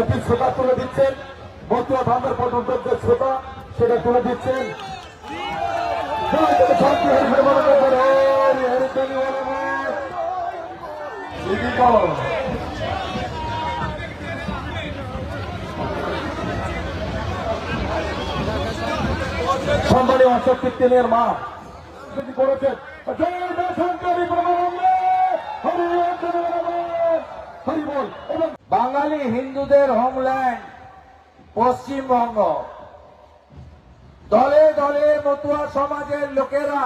একটি শ্রোতা তুলে দিচ্ছেন। মতুয়া ধামের পর্যন্ত যে শ্রোতা, সেটা তুলে দিচ্ছেন। জয় জয় শান্তি হরি হরি বাঙালি হিন্দুদের হোমল্যান্ড পশ্চিমবঙ্গ। দলে দলে মতুয়া সমাজের লোকেরা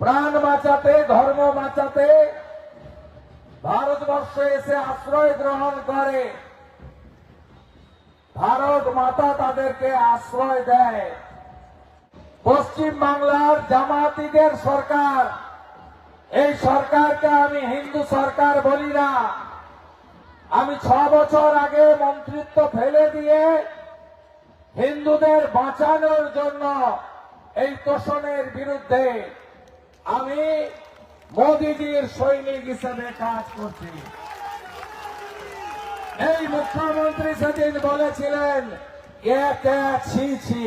প্রাণ বাঁচাতে, ধর্ম বাঁচাতে ভারতবর্ষে এসে আশ্রয় গ্রহণ করে। ভারত মাতা তাদেরকে আশ্রয় দেয়। পশ্চিম বাংলার জামাতিদের সরকার, এই সরকারকে আমি হিন্দু সরকার বলি না। আমি ছ বছর আগে মন্ত্রিত্ব ফেলে দিয়ে হিন্দুদের বাঁচানোর জন্য এই তোষণের বিরুদ্ধে আমি মোদিজির সৈনিক হিসেবে কাজ করছি। এই মুখ্যমন্ত্রী সেদিন বলেছিলেন ছি ছি।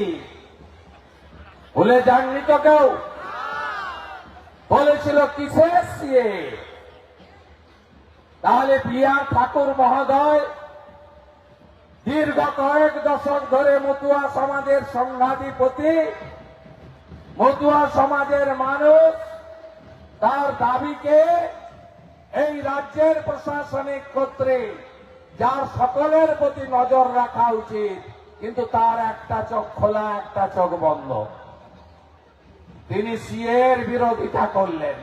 ভুলে যাননি তো কেউ? বলেছিল, কিসের সিয়ে তাহলে প্রিয়ার ঠাকুর মহোদয়, দীর্ঘ কয়েক দশক ধরে মতুয়া সমাজের সংঘাধিপতি মতুয়া সমাজের মানুষ, তার দাবিকে এই রাজ্যের প্রশাসনিক ক্ষেত্রে যার সকলের প্রতি নজর রাখা উচিত, কিন্তু তার একটা চোখ খোলা, একটা চোখ বন্ধ। তিনি সিএর বিরোধিতা করলেন।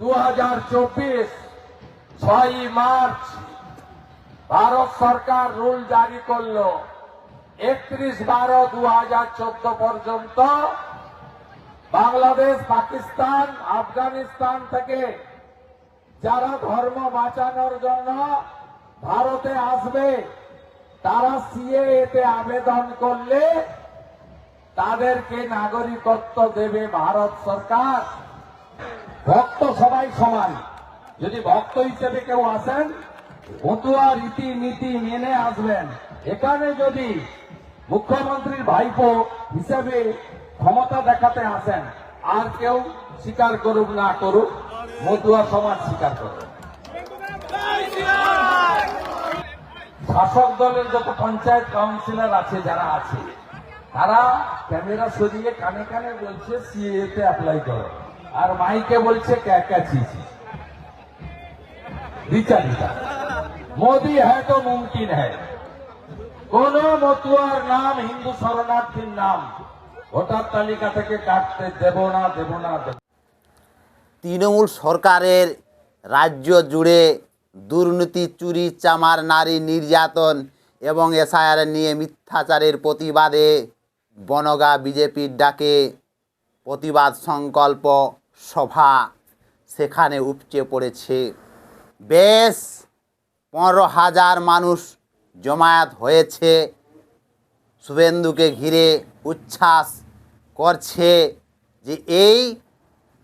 দু হাজার চব্বিশ ছয়ই মার্চ ভারত সরকার রুল জারি করল। একত্রিশ বারো দু হাজার চোদ্দ পর্যন্ত বাংলাদেশ, পাকিস্তান, আফগানিস্তান থেকে যারা ধর্ম বাঁচানোর জন্য ভারতে আসবে, তারা সিএতে আবেদন করলে তাদেরকে নাগরিকত্ব দেবে ভারত সরকার। ভক্ত সবাই সমান। যদি ভক্ত হিসেবে কেউ আসেন মতুয়া রীতি নীতি মেনে আসবেন। এখানে যদি মুখ্যমন্ত্রীর ভাইপো হিসেবে ক্ষমতা দেখাতে আসেন, আর কেউ স্বীকার করুক না করুক, মতুয়া সমাজ স্বীকার করুক শাসক দলের যত পঞ্চায়েত কাউন্সিলর আছে, যারা আছে, তারা ক্যামেরা সরিয়ে কানে কানে বলছে সিএ তে অ্যাপ্লাই করো। আর মাইকে বলছে, ক্যা চিঠি বিচারিতা। মোদি হ্যাঁ তো মুমকিন হ্যাঁ। কোন মতুয়ার নাম, হিন্দু শরণার্থীর নাম, ভোটার তালিকা থেকে কাটতে দেব না দেব না। তৃণমূল সরকারের রাজ্য জুড়ে দুর্নীতি, চুরি, চামার, নারী নির্যাতন এবং এসআইআর নিয়ে মিথ্যাচারের প্রতিবাদে বনগা বিজেপির ডাকে প্রতিবাদ সংকল্প সভা সেখানে উপচে পড়েছে। বেশ পনেরো হাজার মানুষ জমায়েত হয়েছে। শুভেন্দুকে ঘিরে উচ্ছ্বাস করছে যে এই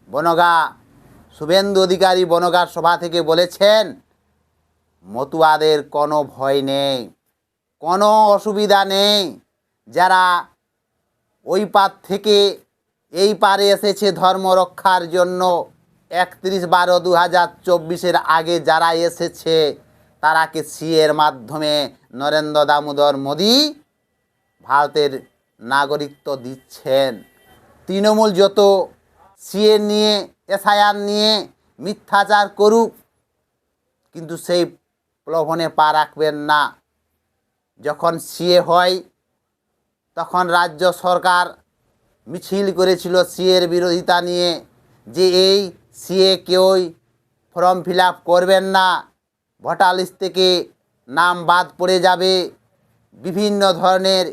বনগা, শুভেন্দু অধিকারী বনগার সভা থেকে বলেছেন, মতুয়াদের কোনো ভয় নেই, কোনো অসুবিধা নেই। যারা ওই পার থেকে এই পারে এসেছে ধর্ম রক্ষার জন্য একত্রিশ বারো দু হাজার চব্বিশের আগে যারা এসেছে তারাকে সিএর মাধ্যমে নরেন্দ্র দামোদর মোদী ভারতের নাগরিকত্ব দিচ্ছেন? তৃণমূল যত সিএ নিয়ে, এসআইআর নিয়ে মিথ্যাচার করুক, কিন্তু সেই প্রলোভনে পা রাখবেন না। যখন সিএ হয়, তখন রাজ্য সরকার মিছিল করেছিল সিএর বিরোধিতা নিয়ে যে এই সিএ কেউই ফর্ম ফিল করবেন না। ভোটার লিস্ট থেকে নাম বাদ পড়ে যাবে। বিভিন্ন ধরনের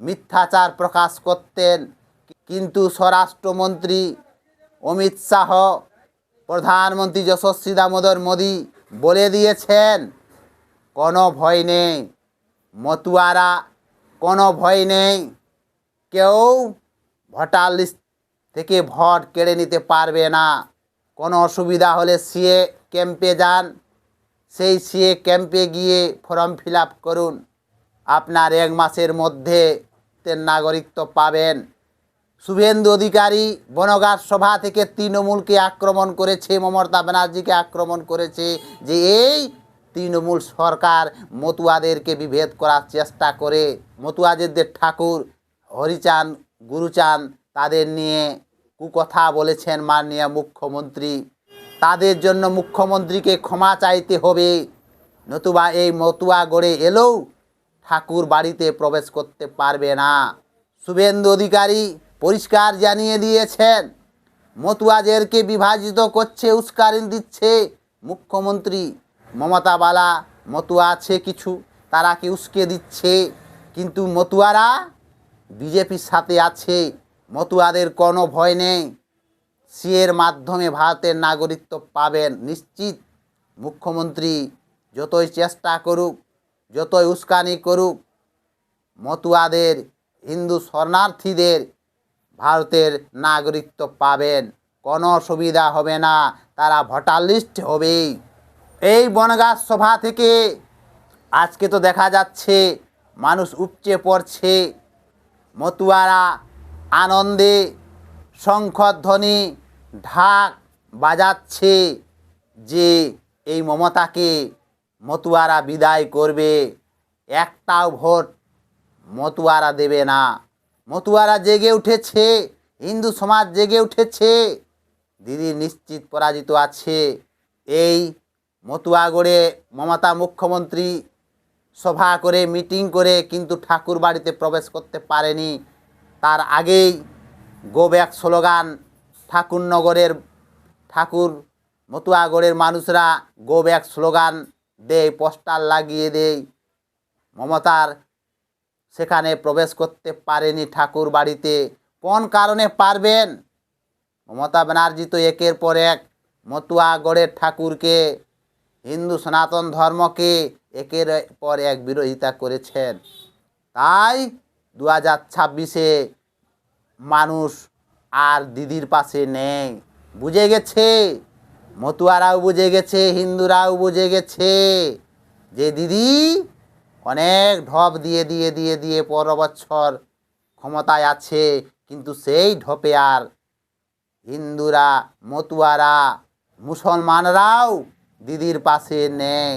মিথ্যাচার প্রকাশ করতেন। কিন্তু স্বরাষ্ট্রমন্ত্রী অমিত শাহ, প্রধানমন্ত্রী যশস্বী দামোদর মোদী বলে দিয়েছেন, কোনো ভয় নেই। মতুয়ারা, কোনো ভয় নেই। কেউ ভোটার লিস্ট থেকে ভোট কেড়ে নিতে পারবে না। কোনো অসুবিধা হলে সিএ ক্যাম্পে যান। সেই সিএ ক্যাম্পে গিয়ে ফর্ম ফিল করুন। আপনার এক মাসের মধ্যে নাগরিকত্ব পাবেন। শুভেন্দু অধিকারী বনগাঁ সভা থেকে তৃণমূলকে আক্রমণ করেছে, মমতা ব্যানার্জিকে আক্রমণ করেছে যে এই তৃণমূল সরকার মতুয়াদেরকে বিভেদ করার চেষ্টা করে। মতুয়াদের ঠাকুর হরিচাঁদ, গুরুচাঁদ তাদের নিয়ে কুকথা বলেছেন মাননীয় মুখ্যমন্ত্রী। তাদের জন্য মুখ্যমন্ত্রীকে ক্ষমা চাইতে হবে। নতুবা এই মতুয়া গড়ে এলেও ঠাকুর বাড়িতে প্রবেশ করতে পারবে না। শুভেন্দু অধিকারী পরিষ্কার জানিয়ে দিয়েছেন মতুয়াদেরকে বিভাজিত করছে, উস্কানি দিচ্ছে মুখ্যমন্ত্রী। মমতা বালা, মতুয়া আছে কিছু, তারা কি উস্কে দিচ্ছে? কিন্তু মতুয়ারা বিজেপির সাথে আছে। মতুয়াদের কোনো ভয় নেই। সিএর মাধ্যমে ভারতের নাগরিকত্ব পাবেন নিশ্চিত। মুখ্যমন্ত্রী যতই চেষ্টা করুক, যতই উস্কানি করুক, মতুয়াদের, হিন্দু শরণার্থীদের ভারতের নাগরিকত্ব পাবেন। কোনো অসুবিধা হবে না, তারা ভোটার লিস্ট হবেই। এই বনগাছ সভা থেকে আজকে তো দেখা যাচ্ছে, মানুষ উপচে পড়ছে। মতুয়ারা আনন্দে শঙ্খধ্বনি ঢাক বাজাচ্ছে যে এই মমতাকে মতুয়ারা বিদায় করবে। একটাও ভোট মতুয়ারা দেবে না। মতুয়ারা জেগে উঠেছে, হিন্দু সমাজ জেগে উঠেছে, দিদি নিশ্চিত পরাজিত আছে। এই মতুয়াগড়ে মমতা মুখ্যমন্ত্রী সভা করে, মিটিং করে কিন্তু ঠাকুর বাড়িতে প্রবেশ করতে পারেনি। তার আগেই গো ব্যাক স্লোগান, ঠাকুরনগরের ঠাকুর, মতুয়াগড়ের মানুষরা গো ব্যাক স্লোগান দেয়, পোস্টার লাগিয়ে দেয়। মমতার সেখানে প্রবেশ করতে পারেনি ঠাকুর বাড়িতে। কোন কারণে পারবেন? মমতা ব্যানার্জি তো একের পর এক মতুয়াগড়ের ঠাকুরকে, হিন্দু সনাতন ধর্মকে একের পর এক বিরোধিতা করেছেন। তাই দু হাজার ছাব্বিশে মানুষ আর দিদির পাশে নেই। বুঝে গেছে? মতুয়ারাও বুঝে গেছে, হিন্দুরাও বুঝে গেছে যে দিদি অনেক ঢপ দিয়ে দিয়ে দিয়ে দিয়ে পর বছর ক্ষমতায় আছে, কিন্তু সেই ঢপে আর হিন্দুরা, মতুয়ারা, মুসলমানরাও দিদির পাশে নেই।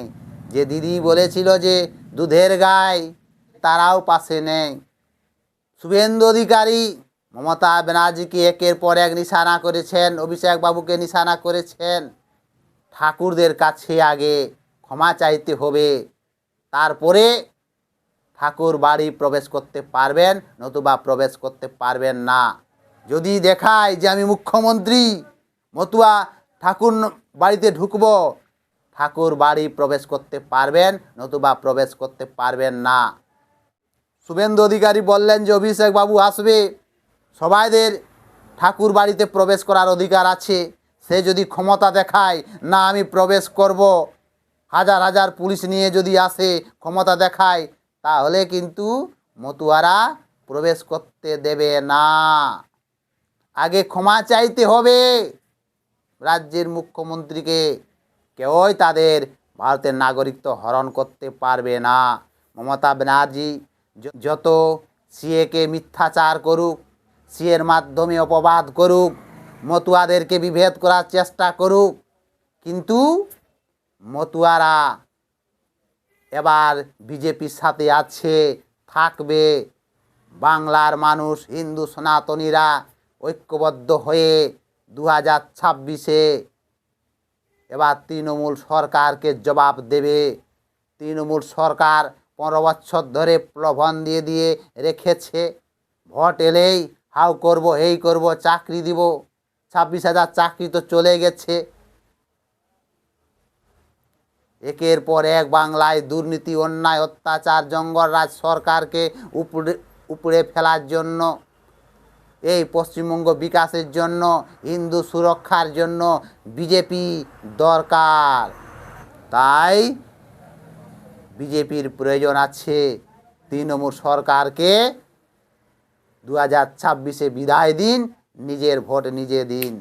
যে দিদি বলেছিল যে দুধের গায়ে তারাও পাশে নেই। শুভেন্দু অধিকারী মমতা ব্যানার্জিকে একের পর এক নিশানা করেছেন, অভিষেক বাবুকে নিশানা করেছেন। ঠাকুরদের কাছে আগে ক্ষমা চাইতে হবে, তারপরে ঠাকুর বাড়ি প্রবেশ করতে পারবেন, নতুবা প্রবেশ করতে পারবেন না। যদি দেখায় যে আমি মুখ্যমন্ত্রী, মতুয়া ঠাকুর বাড়িতে ঢুকবো, ঠাকুর বাড়ি প্রবেশ করতে পারবেন, নতুবা প্রবেশ করতে পারবেন না। শুভেন্দু অধিকারী বললেন যে অভিষেক বাবু আসবে। সবাইদের ঠাকুর বাড়িতে প্রবেশ করার অধিকার আছে। সে যদি ক্ষমতা দেখায়, না আমি প্রবেশ করব। হাজার হাজার পুলিশ নিয়ে যদি আসে, ক্ষমতা দেখায়, তাহলে কিন্তু মতুয়ারা প্রবেশ করতে দেবে না। আগে ক্ষমা চাইতে হবে। রাজ্যের মুখ্যমন্ত্রীকে কেউই তাদের ভারতের নাগরিকত্ব হরণ করতে পারবে না। মমতা ব্যানার্জি যত সিএকে মিথ্যাচার করুক, সিএর মাধ্যমে অপবাদ করুক, মতুয়াদেরকে বিভেদ করার চেষ্টা করুক, কিন্তু মতুয়ারা এবার বিজেপির সাথে আছে, থাকবে। বাংলার মানুষ, হিন্দু সনাতনীরা ঐক্যবদ্ধ হয়ে দু হাজার ছাব্বিশে এবার তৃণমূল সরকারকে জবাব দেবে। তৃণমূল সরকার পনেরো বছর ধরে প্রলোভন দিয়ে দিয়ে রেখেছে। ভোট এলেই হাউ করব এই করব, চাকরি দিব। ছাব্বিশ হাজার চাকরি তো চলে গেছে। একের পর এক বাংলায় দুর্নীতি, অন্যায়, অত্যাচার জঙ্গলরাজ সরকারকে উপরে উপরে ফেলার জন্য, এই পশ্চিমবঙ্গ বিকাশের জন্য, হিন্দু সুরক্ষার জন্য বিজেপি দরকার। তাই বিজেপির প্রয়োজন আছে। তৃণমূল সরকারকে দু হাজার ছাব্বিশে বিদায় দিন নিজের ভোট নিজে দিন।